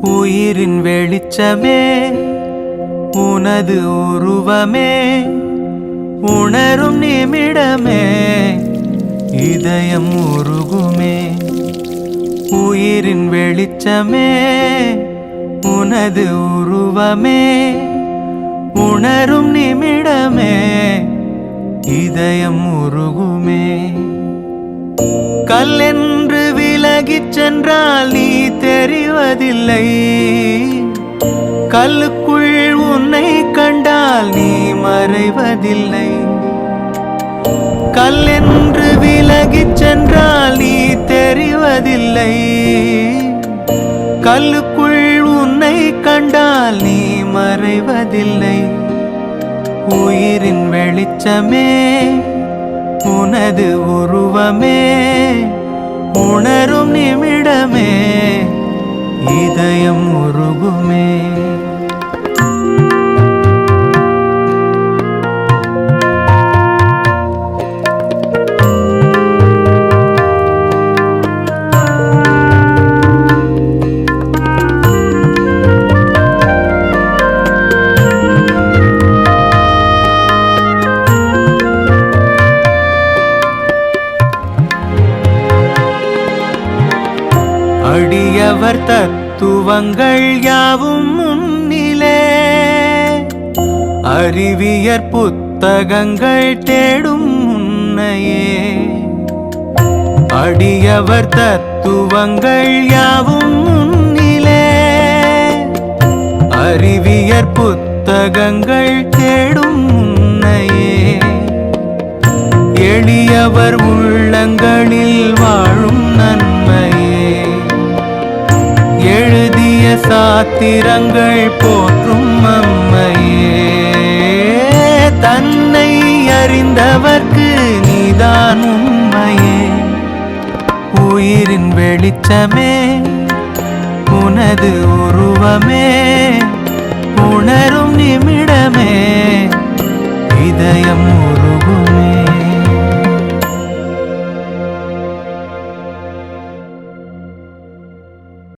உயிரின் வெளிச்சமே உனது உருவமே உணரும் நிமிடமே இதயம் உருகுமே. உயிரின் வெளிச்சமே உனது உருவமே உணரும் நிமிடமே இதயம் உருகுமே. கல்லென்று விலகிச் சென்றால் நீ கல்லுக்குள் உன்னை கண்டால் நீ மறைவதில்லை. கல்லென்று விலகிச் சென்றால் நீ தெரிவதில்லை. கல்லுக்குள் உன்னை கண்டால் நீ மறைவதில்லை. உயிரின் வெளிச்சமே உனது உருவமே. இதயம் உருகுமே அடியவர் தத் தத்துவங்கள் யாவும் முன்னிலே. அறிவியற் புத்தகங்கள் தேடும் முன்னையே. அடியவர் தத்துவங்கள் யாவும் முன்னிலே. அறிவியற் புத்தகங்கள் தேடும் முன்னையே. எளியவர் சாத்திரங்கள் போற்றும் அம்மையே தன்னை அறிந்தவர்க்கு நீதான் உண்மையே. உயிரின் வெளிச்சமே உனது உருவமே உணரும் நிமிடமே இதயம் உருகுமே